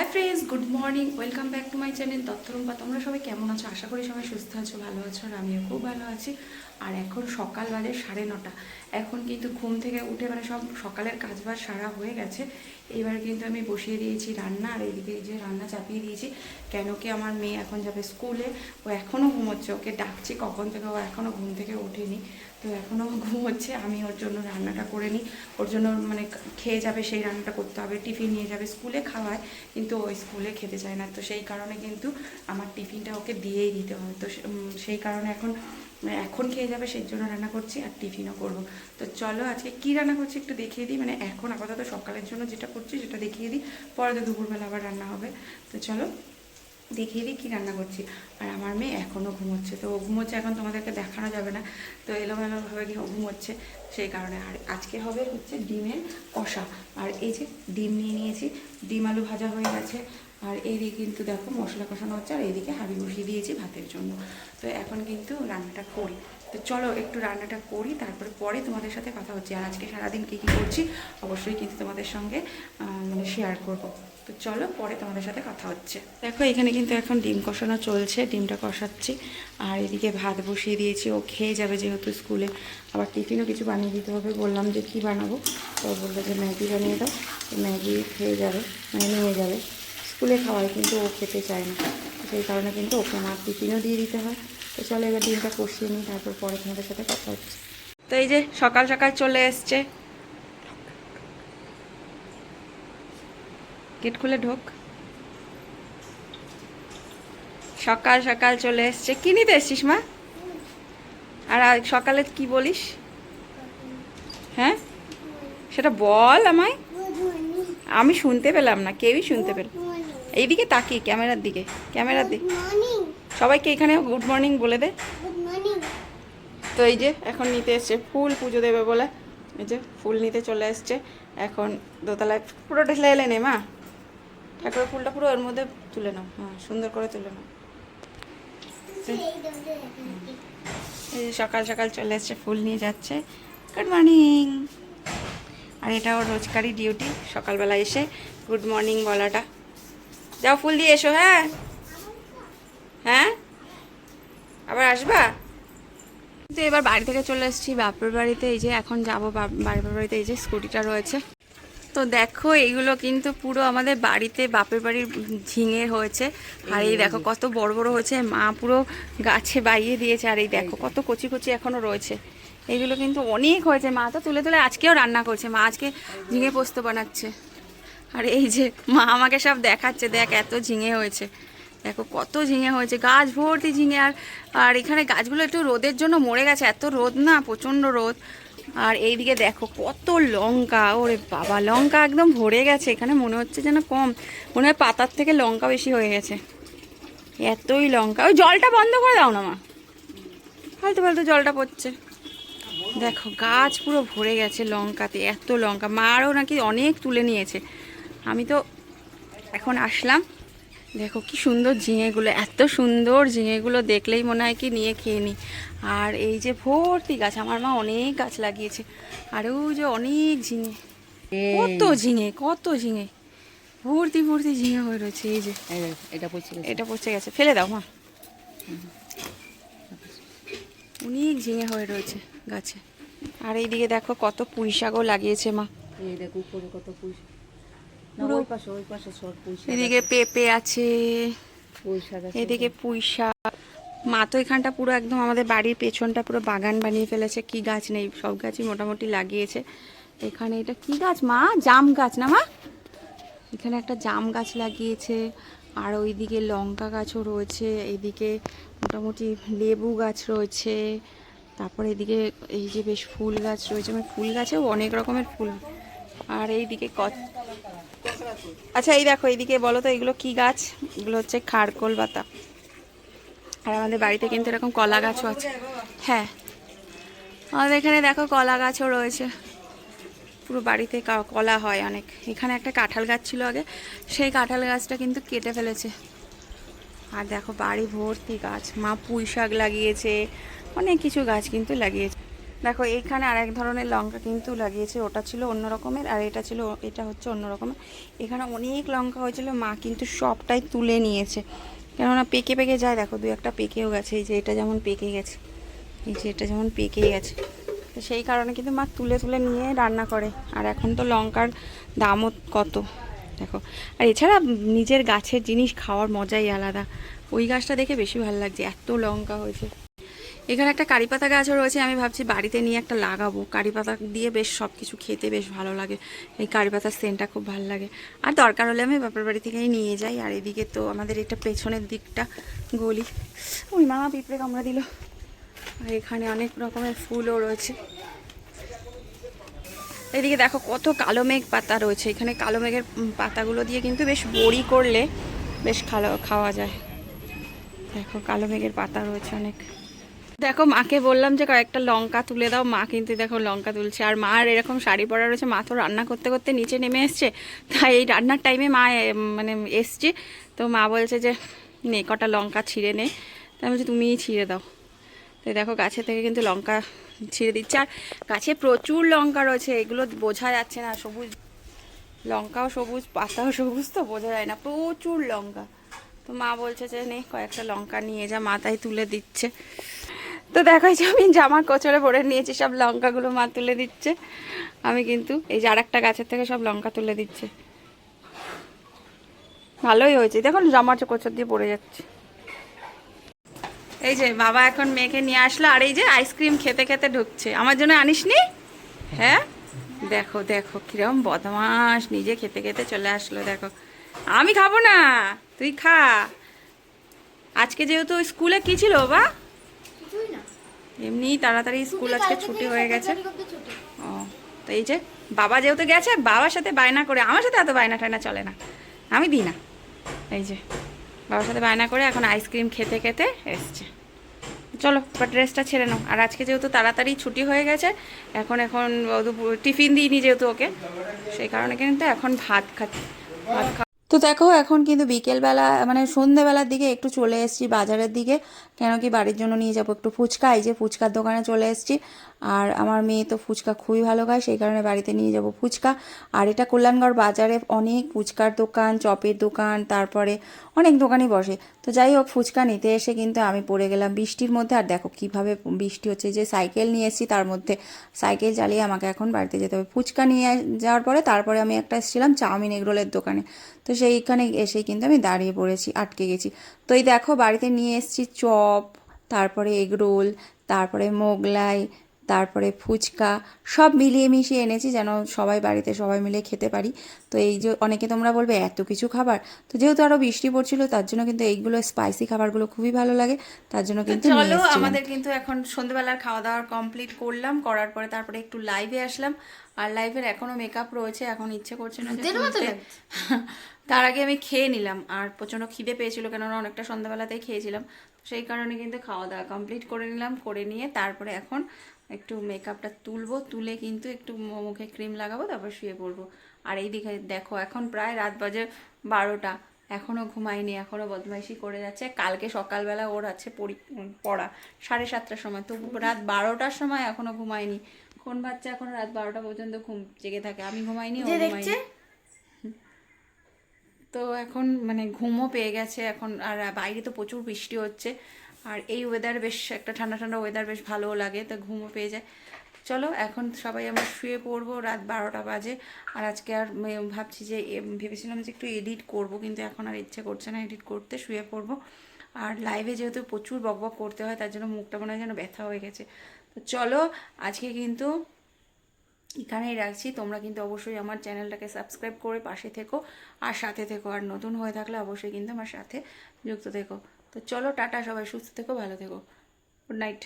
Hi friends good morning welcome back to my channel তথ্যরম্পা তোমরা সবাই কেমন আছো? আশা করি সবাই সুস্থ আছো, ভালো আছো আর আমিও খুব ভালো আছি। আর এখন সকাল বাজে সাড়ে নটা। এখন কিন্তু ঘুম থেকে উঠে মানে সব সকালের কাজবাজ সারা হয়ে গেছে। এবার কিন্তু আমি বসিয়ে দিয়েছি রান্না, আর এইদিকে এই যে রান্না চাপিয়ে দিয়েছি। কেন কি আমার মেয়ে এখন যাবে স্কুলে? ও এখনও ঘুমোচ্ছে, ওকে ডাকছি কখন থেকে, ও এখনও ঘুম থেকে ওঠেনি। তো এখনও ঘুমোচ্ছে, আমি ওর জন্য রান্নাটা করে নিই। ওর জন্য মানে খেয়ে যাবে, সেই রান্নাটা করতে হবে। টিফিন নিয়ে যাবে স্কুলে খাওয়ায়, কিন্তু ওই স্কুলে খেতে চায় না। তো সেই কারণে কিন্তু আমার টিফিনটা ওকে দিয়েই দিতে হয়। তো সেই কারণে এখন মানে এখন খেয়ে যাবে, সেই জন্য রান্না করছি আর টিফিনও করব। তো চলো আজকে কি রান্না করছি একটু দেখিয়ে দিই মানে এখন আপাতত সকালের জন্য যেটা করছি সেটা দেখিয়ে দিই, পরে তো দুপুরবেলা আবার রান্না হবে। তো চলো দেখিয়ে দিই কী রান্না করছি। আর আমার মেয়ে এখনও ঘুমোচ্ছে, তো ও ঘুমোচ্ছে এখন তোমাদেরকে দেখানো যাবে না। তো এলোমেলোভাবে কি ঘুমোচ্ছে, সেই কারণে। আর আজকে হবে হচ্ছে ডিমের কষা। আর এই যে ডিম নিয়ে নিয়েছি, ডিম আলু ভাজা হয়ে গেছে আর এইদিকে কিন্তু দেখো মশলা কষানো হচ্ছে, আর এইদিকে হাঁড়ি বসিয়ে দিয়েছি ভাতের জন্য। তো এখন কিন্তু রান্নাটা করি। তো চলো একটু রান্নাটা করি, তারপরে পরে তোমাদের সাথে কথা হচ্ছে। আর আজকে সারাদিন কী কী করছি, অবশ্যই কিন্তু তোমাদের সঙ্গে মানে শেয়ার করব। তো চলো পরে তোমাদের সাথে কথা হচ্ছে। দেখো এখানে কিন্তু এখন ডিম কষানো চলছে, ডিমটা কষাচ্ছি। আর এদিকে ভাত বসিয়ে দিয়েছি, ও খেয়ে যাবে যেহেতু স্কুলে। আবার টিফিনও কিছু বানিয়ে দিতে হবে, বললাম যে কী বানাবো। তো বলল যে ম্যাগি বানিয়ে দাও। ম্যাগি খেয়ে যাবে মানে নিয়ে যাবে। স্কুলে খাওয়ায়, কিন্তু ও খেতে চায় না। সেই কারণে কিন্তু ওকে আমার টিফিনও দিয়ে দিতে হয়। তো চলো এবার ডিমটা কষিয়ে নিই, তারপর পরে তোমাদের সাথে কথা হচ্ছে। তো এই যে সকাল সকাল চলে এসছে। গেট খুলে ঢোক। সকাল সকাল চলে এসছে। কি নিতে এসছিস মা? আর সকালে কি বলিস? হ্যাঁ? সেটা বল আমায়। আমি শুনতে পেলাম না, কেউই শুনতে পেল এইদিকে তাকি ক্যামেরার দিকে ক্যামেরার দিকে। সবাইকে এখানে গুড মর্নিং বলে দে। তো এই যে এখন নিতে এসছে ফুল পুজো দেবে বলে। এই যে ফুল নিতে চলে এসছে। এখন দোতলায় পুরো ঢেলে এলে নে মা। ঠাকুরের ফুলটা পুরো ওর মধ্যে তুলে নাও। হ্যাঁ সুন্দর করে তুলে নাও। এই যে সকাল সকাল চলে এসছে ফুল নিয়ে যাচ্ছে। গুড মর্নিং আর এটা ওর রোজকারই ডিউটি সকালবেলা এসে গুড মর্নিং বলাটা। যাও ফুল দিয়ে এসো হ্যাঁ? হ্যাঁ? আবার আসবা? তো এবার বাড়ি থেকে চলে এসেছি, বাপের বাড়িতে। এই যে এখন যাব বাপ- বাপের বাড়িতে, এই যে স্কুটিটা রয়েছে। তো দেখো, এইগুলো কিন্তু পুরো আমাদের বাড়িতে বাপের বাড়ির ঝিঙে হয়েছে। আর এই দেখো, কত বড় বড় হয়েছে। মা পুরো গাছে বাইয়ে দিয়েছে। আর এই দেখো, কত কচি কচি এখনও রয়েছে। এইগুলো কিন্তু অনেক হয়েছে। মা তো তুলে তুলে আজকেও রান্না করছে। মা আজকে ঝিঙে পোস্ত বানাচ্ছে। আর এই যে মা আমাকে সব দেখাচ্ছে, দেখ এত ঝিঙে হয়েছে। দেখো কত ঝিঙে হয়েছে, গাছ ভর্তি ঝিঙে। আর আর এখানে গাছগুলো একটু রোদের জন্য মরে গেছে, এত রোদ না, প্রচণ্ড রোদ। আর এইদিকে দেখো কত লঙ্কা, ওরে বাবা, লঙ্কা একদম ভরে গেছে। এখানে মনে হচ্ছে যেন কম, মনে হয় পাতার থেকে লঙ্কা বেশি হয়ে গেছে। এতই লঙ্কা। ওই জলটা বন্ধ করে দাও না মা। ফালতু ফালতু জলটা পড়ছে। দেখো গাছ পুরো ভরে গেছে লঙ্কাতে, এত লঙ্কা। মারও নাকি অনেক তুলে নিয়েছে। আমি তো এখন আসলাম। দেখো কি সুন্দর ঝিঙেগুলো এত সুন্দর ঝিঙেগুলো দেখলেই মনে হয় কি নিয়ে খেয়ে নিই আর এই যে ভর্তি গাছ আমার মা অনেক গাছ লাগিয়েছে। আর ওই যে অনেক ঝিঙে কত ঝিঙে কত ঝিঙে। ভর্তি ভর্তি ঝিঙে হয়ে রয়েছে এই যে। এটা পড়ছে এটা পচে গেছে। ফেলে দাও মা। অনেক ঝিঙে হয়ে রয়েছে গাছে। আর এইদিকে দেখো কত পুঁই শাকও লাগিয়েছে মা। এই দেখো উপরে কত না পুরো- এদিকে পেঁপে আছে এদিকে পুঁই শাক। মা তো এখানটা পুরো একদম আমাদের বাড়ির পেছনটা পুরো বাগান বানিয়ে ফেলেছে কি গাছ নেই সব গাছই মোটামুটি লাগিয়েছে। এখানে এটা কি গাছ মা? জাম গাছ না মা? এখানে একটা জাম গাছ লাগিয়েছে আর ওইদিকে লঙ্কা গাছও রয়েছে এইদিকে মোটামুটি লেবু গাছ রয়েছে তারপর এদিকে এই যে বেশ ফুল গাছ রয়েছে মানে ফুল গাছেও অনেক রকমের ফুল। আর এইদিকে আচ্ছা এই দেখো, এইদিকে বলো তো, এগুলো কি গাছ? এগুলো হচ্ছে খারকোল পাতা। আর আমাদের বাড়িতে কিন্তু এরকম কলা গাছও আছে। হ্যাঁ। আমাদের এখানে দেখো কলা গাছও রয়েছে। পুরো বাড়িতে কলা হয় অনেক। এখানে একটা কাঁঠাল গাছ ছিল আগে। সেই কাঁঠাল গাছটা কিন্তু কেটে ফেলেছে। আর দেখো, বাড়ি ভর্তি গাছ। মা পুঁই শাক লাগিয়েছে। অনেক কিছু গাছ কিন্তু লাগিয়েছে। দেখো, এইখানে আর এক ধরনের লঙ্কা কিন্তু লাগিয়েছে। ওটা ছিল অন্য রকমের আর এটা ছিল, এটা হচ্ছে অন্য রকমের। এখানে অনেক লঙ্কা হয়েছিল, মা কিন্তু সবটাই তুলে নিয়েছে। কেননা পেকে পেকে যায়, দেখো, দু একটা পেকেও গেছে। এই যে এটা যেমন পেকে গেছে, এই যে এটা যেমন পেকে গেছে। তো সেই কারণে কিন্তু মা তুলে তুলে নিয়ে রান্না করে। আর এখন তো লঙ্কার দামও কত, দেখো। আর এছাড়া নিজের গাছের জিনিস খাওয়ার মজাই আলাদা। ওই গাছটা দেখে বেশি ভালো লাগছে, এত লঙ্কা হয়েছে। এখানে একটা কারি পাতা গাছও রয়েছে, আমি ভাবছি বাড়িতে নিয়ে একটা লাগাবো। কারি পাতা দিয়ে বেশ সব কিছু খেতে বেশ ভালো লাগে। এই কারি পাতার সেন্টটা খুব ভালো লাগে। আর দরকার হলে আমি বাপের বাড়ি থেকেই নিয়ে যাই। আর এদিকে তো আমাদের এটা পেছনের দিকটা গলি। ওই মা পিঁপড়ে কামড়া দিল। আর এখানে অনেক রকমের ফুলও রয়েছে। এদিকে দেখো কত কালো মেঘ পাতা রয়েছে। এখানে কালো মেঘের পাতাগুলো দিয়ে কিন্তু বেশ বড়ি করলে বেশ খাওয়া যায়। দেখো কালো মেঘের পাতা রয়েছে অনেক। দেখো, মাকে বললাম যে, কয়েকটা লঙ্কা তুলে দাও। মা কিন্তু দেখো লঙ্কা তুলছে। আর মার এরকম শাড়ি পরা রয়েছে, মা তো রান্না করতে করতে নিচে নেমে এসছে। তাই এই রান্নার টাইমে মা মানে এসছে। তো মা বলছে যে, নে, কটা লঙ্কা ছিঁড়ে নে। তাই বলছি, তুমিই ছিঁড়ে দাও। তো দেখো, গাছে থেকে কিন্তু লঙ্কা ছিঁড়ে দিচ্ছে। আর গাছে প্রচুর লঙ্কা রয়েছে। এগুলো বোঝা যাচ্ছে না, সবুজ লঙ্কাও সবুজ, পাতাও সবুজ, তো বোঝা যায় না। প্রচুর লঙ্কা। তো মা বলছে যে, নে, কয়েকটা লঙ্কা নিয়ে যা। মাথায় তুলে দিচ্ছে। তো দেখো যে আমি জামা কোচরে ভরে নিয়েছি, সব লঙ্কাগুলো মা তুলে দিচ্ছে। আমি কিন্তু এই যে আর একটা গাছের থেকে সব লঙ্কা তুলে দিচ্ছে। ভালোই হয়েছে। দেখুন জামা কোচর দিয়ে পড়ে যাচ্ছে। এই যে বাবা এখন মেয়েকে নিয়ে আসলো, আর এই যে আইসক্রিম খেতে খেতে ঢুকছে। আমার জন্য আনিসনি? হ্যাঁ? দেখো দেখো, কিরম বদমাস নিজে খেতে খেতে চলে আসলো, দেখো। আমি খাব না, তুই খা। আজকে যেহেতু স্কুলে কি ছিল বা এমনি তাড়াতাড়ি স্কুল আজকে ছুটি হয়ে গেছে। ও তো এই যে বাবা যেহেতু গেছে বাবার সাথে বায়না করে আমার সাথে এত বায়না টায়না চলে না। আমি দিই না এই যে বাবার সাথে বায়না করে এখন আইসক্রিম খেতে খেতে এসছে। চলো বা ড্রেসটা ছেড়ে নাও। আর আজকে যেহেতু তাড়াতাড়ি ছুটি হয়ে গেছে এখন এখন টিফিন দিইনি যেহেতু ওকে সেই কারণে কিন্তু এখন ভাত খাচ্ছি। ভাত তো দেখো, এখন কিন্তু বিকেলবেলা মানে সন্ধেবেলার দিকে একটু চলে এসেছি বাজারের দিকে। কেন কি বাড়ির জন্য নিয়ে যাব একটু ফুচকা। এই যে ফুচকার দোকানে চলে এসেছি। আর আমার মেয়ে তো ফুচকা খুবই ভালো খায় সেই কারণে বাড়িতে নিয়ে যাব ফুচকা। আর এটা কল্যাণগড় বাজারে অনেক ফুচকার দোকান, চপের দোকান, তারপরে অনেক দোকানই বসে। তো যাই হোক, ফুচকা নিতে এসে কিন্তু আমি পড়ে গেলাম বৃষ্টির মধ্যে। আর দেখো কীভাবে বৃষ্টি হচ্ছে যে সাইকেল নিয়ে এসেছি তার মধ্যে। সাইকেল চালিয়ে আমাকে এখন বাড়িতে যেতে হবে। ফুচকা নিয়ে যাওয়ার পরে তারপরে আমি একটা এসেছিলাম চাউমিন এগরোলের দোকানে। তো সেইখানে এসেই কিন্তু আমি দাঁড়িয়ে পড়েছি, আটকে গেছি। তো এই দেখো বাড়িতে নিয়ে এসেছি চপ, তারপরে এগরোল তারপরে মোগলাই তারপরে ফুচকা সব মিলিয়ে মিশিয়ে এনেছি যেন সবাই বাড়িতে সবাই মিলে খেতে পারি। তো এই যে অনেকে তোমরা বলবে এত কিছু খাবার? তো যেহেতু আরও বৃষ্টি পড়ছিল তার জন্য কিন্তু এইগুলো স্পাইসি খাবারগুলো খুবই ভালো লাগে। তার জন্য কিন্তু চলো আমাদের কিন্তু এখন সন্ধ্যেবেলার খাওয়া দাওয়ার কমপ্লিট করলাম। করার পরে তারপরে একটু লাইভে আসলাম। আর লাইভের এখনও মেকআপ রয়েছে এখন ইচ্ছে করছে না। তার আগে আমি খেয়ে নিলাম। আর প্রচণ্ড খিদে পেয়েছিল কেননা অনেকটা সন্ধ্যাবেলাতেই খেয়েছিলাম। সেই কারণে কিন্তু খাওয়া দাওয়া কমপ্লিট করে নিলাম করে নিয়ে তারপরে এখন একটু মেকআপটা তুলবো তুলে কিন্তু একটু মুখে ক্রিম লাগাবো তারপর শুয়ে পড়ব। আর এই দিকে দেখো এখন প্রায় রাত বাজে বারোটা। এখনও ঘুমায়নি এখনও বদমাইশি করে যাচ্ছে। কালকে সকালবেলা ওর আছে পড়ি পড়া সাড়ে সাতটার সময়। তো রাত বারোটার সময় এখনও ঘুমায়নি। কোন বাচ্চা এখন রাত বারোটা পর্যন্ত ঘুম জেগে থাকে? আমি ঘুমাইনি ও দেখছে। তো এখন মানে ঘুমও পেয়ে গেছে। এখন আর বাইরে তো প্রচুর বৃষ্টি হচ্ছে। আর এই ওয়েদার বেশ, একটা ঠান্ডা ঠান্ডা ওয়েদার বেশ ভালোও লাগে, তো ঘুমও পেয়ে যায়। চলো, এখন সবাই আমরা শুয়ে পড়ব, রাত বারোটা বাজে। আর আজকে আর ভাবছি যে ভেবেছিলাম যে একটু এডিট করব, কিন্তু এখন আর ইচ্ছে করছে না এডিট করতে, শুয়ে পড়ব। আর লাইভে যেহেতু প্রচুর বকবক করতে হয়, তার জন্য মুখটা মনে হয় যেন ব্যথা হয়ে গেছে। তো চলো, আজকে কিন্তু এখানেই রাখছি। তোমরা কিন্তু অবশ্যই আমার চ্যানেলটাকে সাবস্ক্রাইব করে পাশে থেকো। আর সাথে থেকো, আর নতুন হয়ে থাকলে অবশ্যই কিন্তু আমার সাথে যুক্ত থেকো। তো চলো টাটা সবাই সুস্থ থেকো ভালো থেকো। Good night